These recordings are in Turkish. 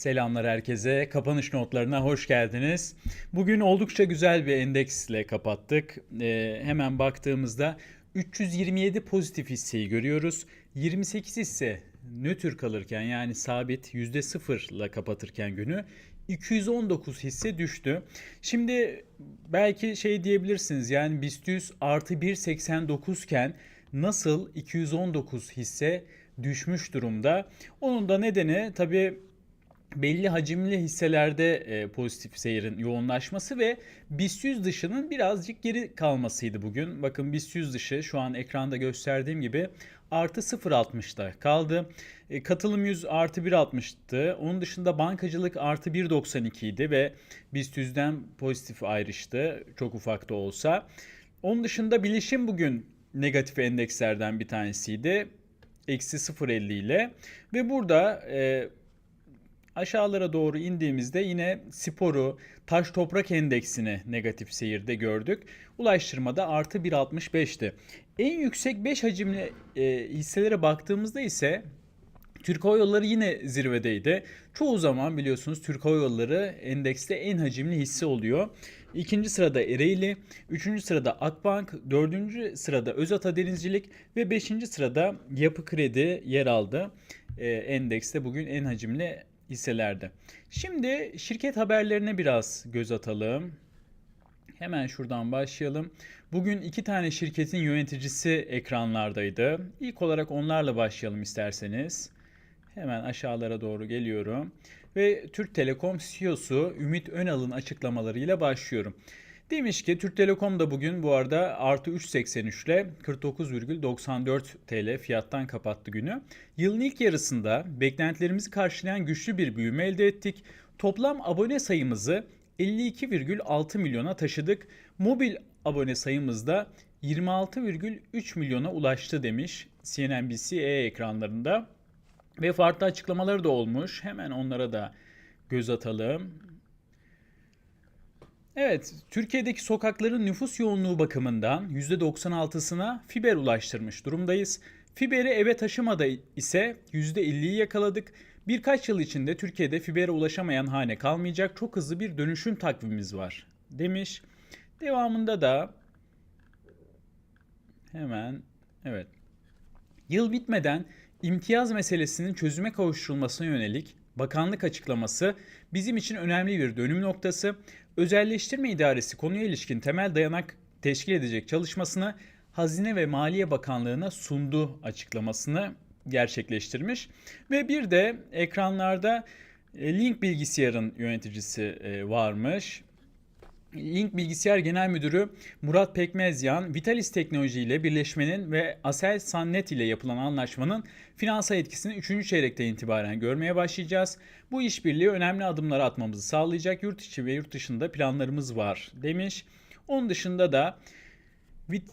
Selamlar herkese. Kapanış notlarına hoş geldiniz. Bugün oldukça güzel bir endeksle kapattık. Ee, hemen baktığımızda 327 pozitif hisseyi görüyoruz. 28 hisse nötr kalırken yani sabit %0 ile kapatırken günü 219 hisse düştü. Şimdi belki şey diyebilirsiniz yani BIST 100 artı 1.89 iken nasıl 219 hisse düşmüş durumda? Onun da nedeni tabii belli hacimli hisselerde e, pozitif seyrin yoğunlaşması ve BIST 100 dışının birazcık geri kalmasıydı bugün. Bakın BIST 100 dışı şu an ekranda gösterdiğim gibi artı 0.60'da kaldı. E, katılım 100 artı 1.60'tı. Onun dışında bankacılık artı 1.92 idi ve BIST 100'den pozitif ayrıştı çok ufak da olsa. Onun dışında bilişim bugün negatif endekslerden bir tanesiydi. Eksi 0.50 ile ve burada e, aşağılara doğru indiğimizde yine sporu, taş toprak endeksini negatif seyirde gördük. Ulaştırmada artı 1.65'ti. En yüksek 5 hacimli e, hisselere baktığımızda ise Türk Hava Yolları yine zirvedeydi. Çoğu zaman biliyorsunuz Türk Hava Yolları endekste en hacimli hisse oluyor. İkinci sırada Ereğli, üçüncü sırada Akbank, dördüncü sırada Özata Denizcilik ve beşinci sırada Yapı Kredi yer aldı. Ee, endekste bugün en hacimli hisselerde. Şimdi şirket haberlerine biraz göz atalım. Hemen şuradan başlayalım. Bugün iki tane şirketin yöneticisi ekranlardaydı. İlk olarak onlarla başlayalım isterseniz. Hemen aşağılara doğru geliyorum. Ve Türk Telekom CEO'su Ümit Önal'ın açıklamalarıyla başlıyorum. Demiş ki Türk Telekom da bugün bu arada artı 3.83 ile 49,94 TL fiyattan kapattı günü. Yılın ilk yarısında beklentilerimizi karşılayan güçlü bir büyüme elde ettik. Toplam abone sayımızı 52,6 milyona taşıdık. Mobil abone sayımız da 26,3 milyona ulaştı demiş CNBC E ekranlarında. Ve farklı açıklamaları da olmuş. Hemen onlara da göz atalım. Evet, Türkiye'deki sokakların nüfus yoğunluğu bakımından %96'sına fiber ulaştırmış durumdayız. Fiberi eve taşımada ise %50'yi yakaladık. Birkaç yıl içinde Türkiye'de fibere ulaşamayan hane kalmayacak çok hızlı bir dönüşüm takvimimiz var demiş. Devamında da hemen evet yıl bitmeden imtiyaz meselesinin çözüme kavuşturulmasına yönelik bakanlık açıklaması bizim için önemli bir dönüm noktası. Özelleştirme İdaresi konuya ilişkin temel dayanak teşkil edecek çalışmasını Hazine ve Maliye Bakanlığı'na sundu açıklamasını gerçekleştirmiş. Ve bir de ekranlarda e, Link Bilgisayar'ın yöneticisi e, varmış. Link Bilgisayar Genel Müdürü Murat Pekmezyan, Vitalis Teknoloji ile birleşmenin ve Asel Sannet ile yapılan anlaşmanın finansal etkisini 3. çeyrekten itibaren görmeye başlayacağız. Bu işbirliği önemli adımlar atmamızı sağlayacak yurt içi ve yurt dışında planlarımız var demiş. Onun dışında da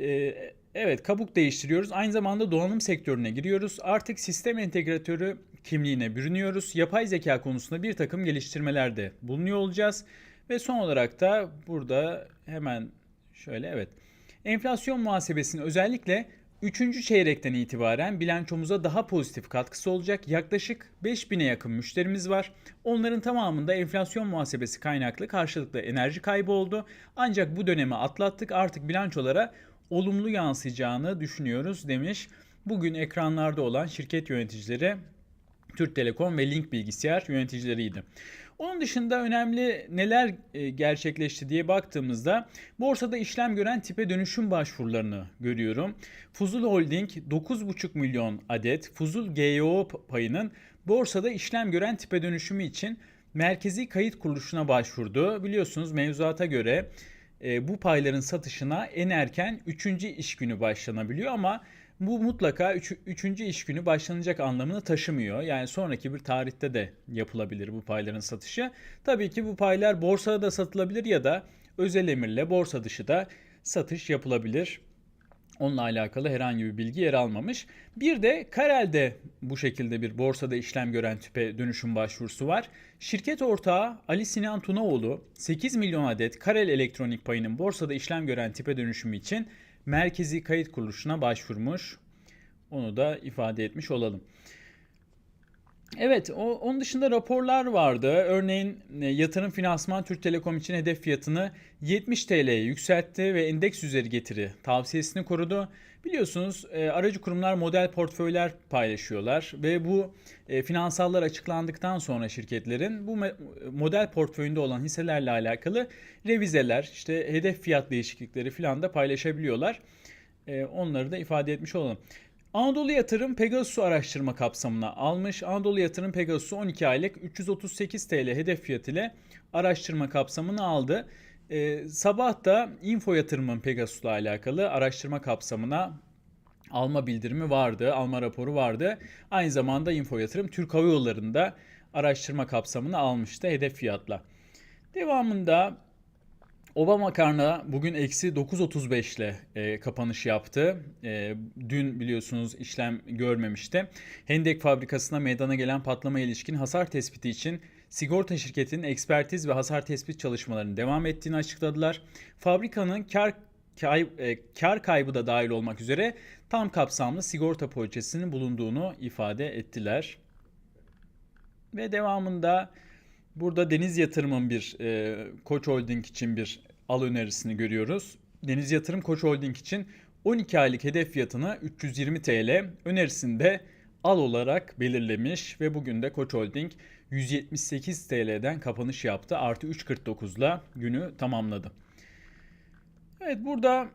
e, evet kabuk değiştiriyoruz. Aynı zamanda donanım sektörüne giriyoruz. Artık sistem entegratörü kimliğine bürünüyoruz. Yapay zeka konusunda bir takım geliştirmelerde bulunuyor olacağız. Ve son olarak da burada hemen şöyle evet. Enflasyon muhasebesinin özellikle 3. çeyrekten itibaren bilançomuza daha pozitif katkısı olacak. Yaklaşık 5000'e yakın müşterimiz var. Onların tamamında enflasyon muhasebesi kaynaklı karşılıklı enerji kaybı oldu. Ancak bu dönemi atlattık. Artık bilançolara olumlu yansıyacağını düşünüyoruz demiş. Bugün ekranlarda olan şirket yöneticileri Türk Telekom ve Link Bilgisayar yöneticileriydi. Onun dışında önemli neler e, gerçekleşti diye baktığımızda borsada işlem gören tipe dönüşüm başvurularını görüyorum. Fuzul Holding 9,5 milyon adet Fuzul GEO payının borsada işlem gören tipe dönüşümü için merkezi kayıt kuruluşuna başvurdu. Biliyorsunuz mevzuata göre e, bu payların satışına en erken 3. iş günü başlanabiliyor ama bu mutlaka 3. Üç, iş günü başlanacak anlamını taşımıyor. Yani sonraki bir tarihte de yapılabilir bu payların satışı. Tabii ki bu paylar borsada da satılabilir ya da özel emirle borsa dışı da satış yapılabilir. Onunla alakalı herhangi bir bilgi yer almamış. Bir de Karel'de bu şekilde bir borsada işlem gören tüpe dönüşüm başvurusu var. Şirket ortağı Ali Sinan Tunaoğlu 8 milyon adet Karel elektronik payının borsada işlem gören tipe dönüşümü için merkezi kayıt kuruluşuna başvurmuş. Onu da ifade etmiş olalım. Evet, o, onun dışında raporlar vardı. Örneğin e, yatırım finansman Türk Telekom için hedef fiyatını 70 TL'ye yükseltti ve endeks üzeri getiri tavsiyesini korudu. Biliyorsunuz e, aracı kurumlar model portföyler paylaşıyorlar ve bu e, finansallar açıklandıktan sonra şirketlerin bu model portföyünde olan hisselerle alakalı revizeler, işte hedef fiyat değişiklikleri falan da paylaşabiliyorlar. Onları da ifade etmiş olalım. Anadolu Yatırım Pegasus araştırma kapsamına almış. Anadolu Yatırım Pegasus'u 12 aylık 338 TL hedef fiyat ile araştırma kapsamına aldı. Ee, sabah da Info Yatırım'ın Pegasus'la alakalı araştırma kapsamına alma bildirimi vardı, alma raporu vardı. Aynı zamanda Info Yatırım Türk Hava Yolları'nda araştırma kapsamını almıştı hedef fiyatla. Devamında Ova makarna bugün eksi 9.35 ile e, kapanış yaptı. E, dün biliyorsunuz işlem görmemişti. Hendek fabrikasına meydana gelen patlama ilişkin hasar tespiti için sigorta şirketinin ekspertiz ve hasar tespit çalışmalarının devam ettiğini açıkladılar. Fabrikanın kar kay, e, kar kaybı da dahil olmak üzere tam kapsamlı sigorta poliçesinin bulunduğunu ifade ettiler. Ve devamında burada Deniz Yatırım'ın bir e, Koç Holding için bir al önerisini görüyoruz. Deniz Yatırım Koç Holding için 12 aylık hedef fiyatını 320 TL önerisinde al olarak belirlemiş ve bugün de Koç Holding 178 TL'den kapanış yaptı. Artı 3.49'la günü tamamladı. Evet burada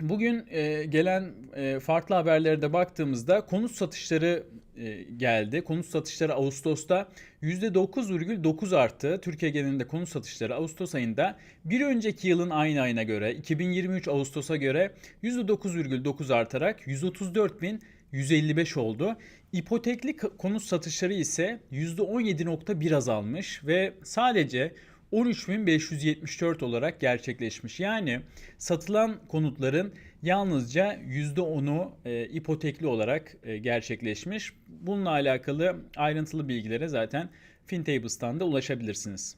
Bugün e, gelen e, farklı haberlere de baktığımızda konut satışları e, geldi. Konut satışları Ağustos'ta %9,9 arttı. Türkiye genelinde konut satışları Ağustos ayında bir önceki yılın aynı ayına göre 2023 Ağustos'a göre %9,9 artarak 134.155 oldu. İpotekli konut satışları ise %17.1 azalmış ve sadece 13.574 olarak gerçekleşmiş. Yani satılan konutların yalnızca %10'u e, ipotekli olarak e, gerçekleşmiş. Bununla alakalı ayrıntılı bilgilere zaten FinTables'tan da ulaşabilirsiniz.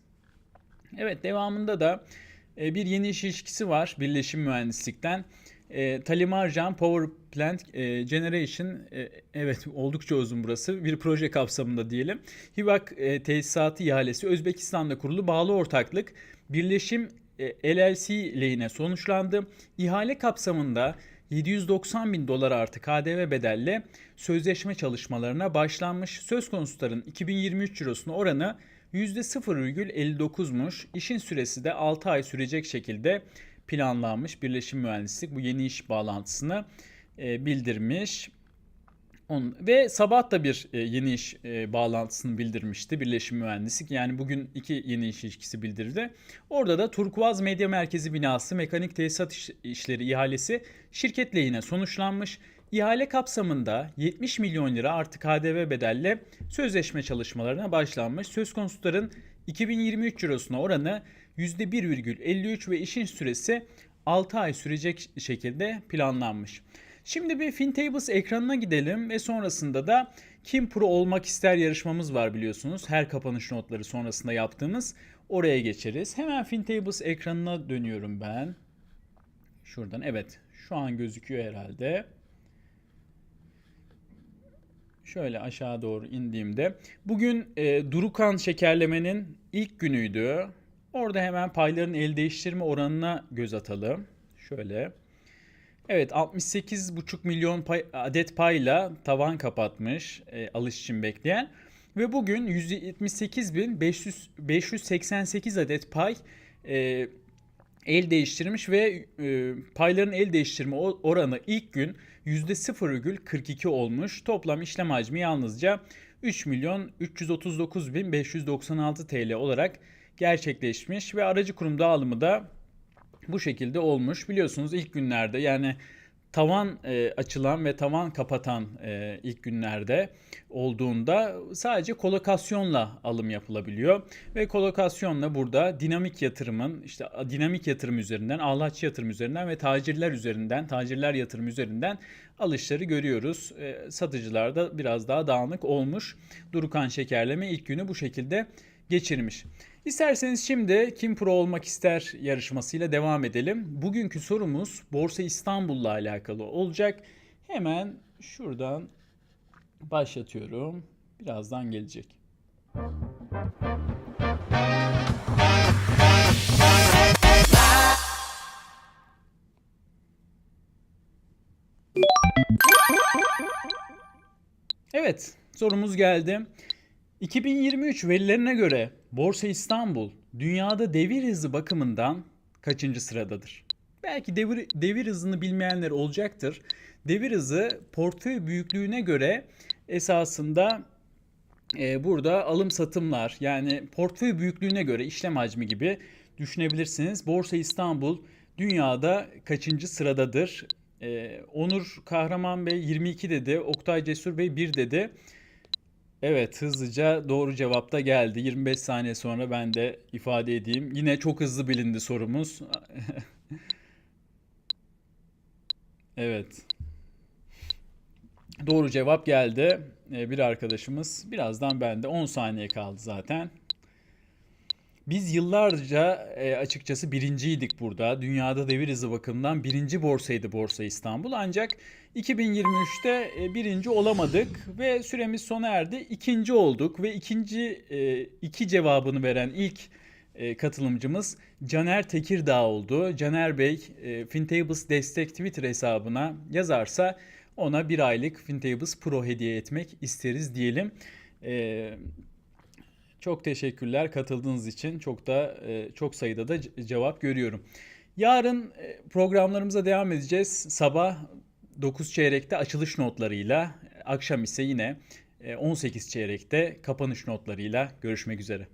Evet devamında da e, bir yeni iş ilişkisi var Birleşim Mühendislik'ten. E, Talimarjan Power Plant e, Generation e, evet oldukça uzun burası bir proje kapsamında diyelim. Hivak e, tesisatı ihalesi Özbekistan'da kurulu bağlı ortaklık birleşim e, LLC lehine sonuçlandı. İhale kapsamında 790 bin dolar artı KDV bedelle sözleşme çalışmalarına başlanmış. Söz konusu tutarın 2023 cirosuna oranı %0,59'muş. İşin süresi de 6 ay sürecek şekilde planlanmış Birleşim Mühendislik bu yeni iş bağlantısını e, bildirmiş. On, ve sabah da bir e, yeni iş e, bağlantısını bildirmişti Birleşim Mühendislik. Yani bugün iki yeni iş ilişkisi bildirdi. Orada da Turkuaz Medya Merkezi binası mekanik tesisat iş, işleri ihalesi şirket lehine sonuçlanmış. İhale kapsamında 70 milyon lira artı KDV bedelle sözleşme çalışmalarına başlanmış. Söz konusuların 2023 cirosuna oranı %1,53 ve işin süresi 6 ay sürecek şekilde planlanmış. Şimdi bir FinTables ekranına gidelim ve sonrasında da Kim Pro olmak ister yarışmamız var biliyorsunuz. Her kapanış notları sonrasında yaptığımız oraya geçeriz. Hemen FinTables ekranına dönüyorum ben. Şuradan evet şu an gözüküyor herhalde. Şöyle aşağı doğru indiğimde. Bugün e, Durukan şekerlemenin ilk günüydü. Orada hemen payların el değiştirme oranına göz atalım. Şöyle. Evet 68,5 milyon pay, adet payla tavan kapatmış e, alış için bekleyen. Ve bugün 178.588 adet pay e, el değiştirmiş ve e, payların el değiştirme oranı ilk gün %0,42 olmuş. Toplam işlem hacmi yalnızca 3 milyon 339 bin 596 TL olarak gerçekleşmiş ve aracı kurum dağılımı da bu şekilde olmuş. Biliyorsunuz ilk günlerde yani tavan e, açılan ve tavan kapatan e, ilk günlerde olduğunda sadece kolokasyonla alım yapılabiliyor ve kolokasyonla burada dinamik yatırımın işte dinamik yatırım üzerinden, ağlaç yatırım üzerinden ve tacirler üzerinden, tacirler yatırım üzerinden alışları görüyoruz. E, satıcılar da biraz daha dağınık olmuş. Durukan şekerleme ilk günü bu şekilde geçirmiş. İsterseniz şimdi Kim Pro olmak ister yarışmasıyla devam edelim. Bugünkü sorumuz Borsa İstanbul'la alakalı olacak. Hemen şuradan başlatıyorum. Birazdan gelecek. Evet, sorumuz geldi. 2023 verilerine göre Borsa İstanbul dünyada devir hızı bakımından kaçıncı sıradadır? Belki devir, devir hızını bilmeyenler olacaktır. Devir hızı portföy büyüklüğüne göre esasında e, burada alım satımlar yani portföy büyüklüğüne göre işlem hacmi gibi düşünebilirsiniz. Borsa İstanbul dünyada kaçıncı sıradadır? E, Onur Kahraman Bey 22 dedi, Oktay Cesur Bey 1 dedi. Evet hızlıca doğru cevap da geldi. 25 saniye sonra ben de ifade edeyim. Yine çok hızlı bilindi sorumuz. Evet. Doğru cevap geldi. Ee, bir arkadaşımız. Birazdan bende 10 saniye kaldı zaten. Biz yıllarca e, açıkçası birinciydik burada. Dünyada devir hızı bakımından birinci borsaydı Borsa İstanbul. Ancak 2023'te e, birinci olamadık ve süremiz sona erdi. İkinci olduk ve ikinci e, iki cevabını veren ilk e, katılımcımız Caner Tekirdağ oldu. Caner Bey e, Fintables Destek Twitter hesabına yazarsa ona bir aylık Fintables Pro hediye etmek isteriz diyelim. E, çok teşekkürler katıldığınız için. Çok da e, çok sayıda da ce- cevap görüyorum. Yarın e, programlarımıza devam edeceğiz. Sabah 9 çeyrekte açılış notlarıyla, akşam ise yine e, 18 çeyrekte kapanış notlarıyla görüşmek üzere.